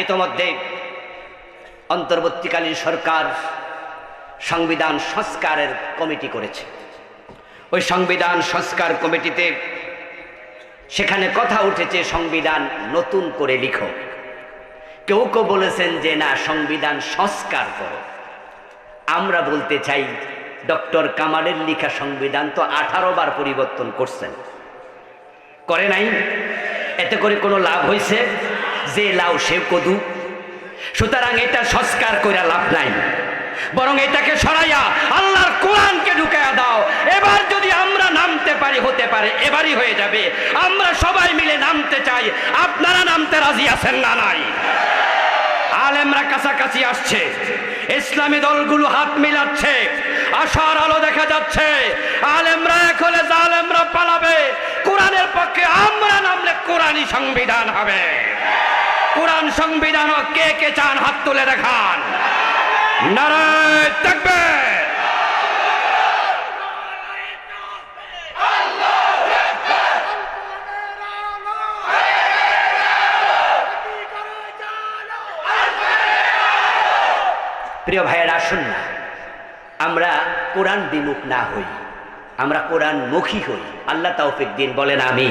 ইতোমধ্যে অন্তর্বর্তীকালীন সরকার সংবিধান সংস্কারের কমিটি করেছে। ওই সংবিধান সংস্কার কমিটিতে সেখানে কথা উঠেছে, সংবিধান নতুন করে লিখো। কেউ কেউ বলেছেন যে, না, সংবিধান সংস্কার করো। আমরা বলতে চাই, ডক্টর কামালের লিখা সংবিধান তো আঠারো বার পরিবর্তন করছেন। করে নাই? এতে করে কোনো লাভ হয়েছে যে লাউ সে কদু। সুতরাং এটা সংস্কার করে লাভ নাই। বরং এটাকে সরাইয়া আল্লাহর কোরআনকে ঢুকাইয়া দাও। এবার যদি আমরা নামতে পারি, হতে পারে, এবারই হয়ে যাবে। আমরা সবাই মিলে নামতে চাই। আপনারা নামতে রাজি আছেন না নাই? আলেমরা কাছাকাছি আসছে। ইসলামী দলগুলো হাত মিলাচ্ছে। আশার আলো দেখা যাচ্ছে। আলেমরা এক হলে জালেমরা পালাবে। কোরআনের পক্ষে আমরা নামলে কোরআনই সংবিধান হবে। কোরআন সংবিধান কে কে চান হাত তুলে দেখান। নারায় প্রিয় ভাইয়েরা আসুন না। আমরা কোরআন বিমুখ না হই, আমরা কোরআন মুখী হই। আল্লাহ তৌফিক দিন, বলেন আমি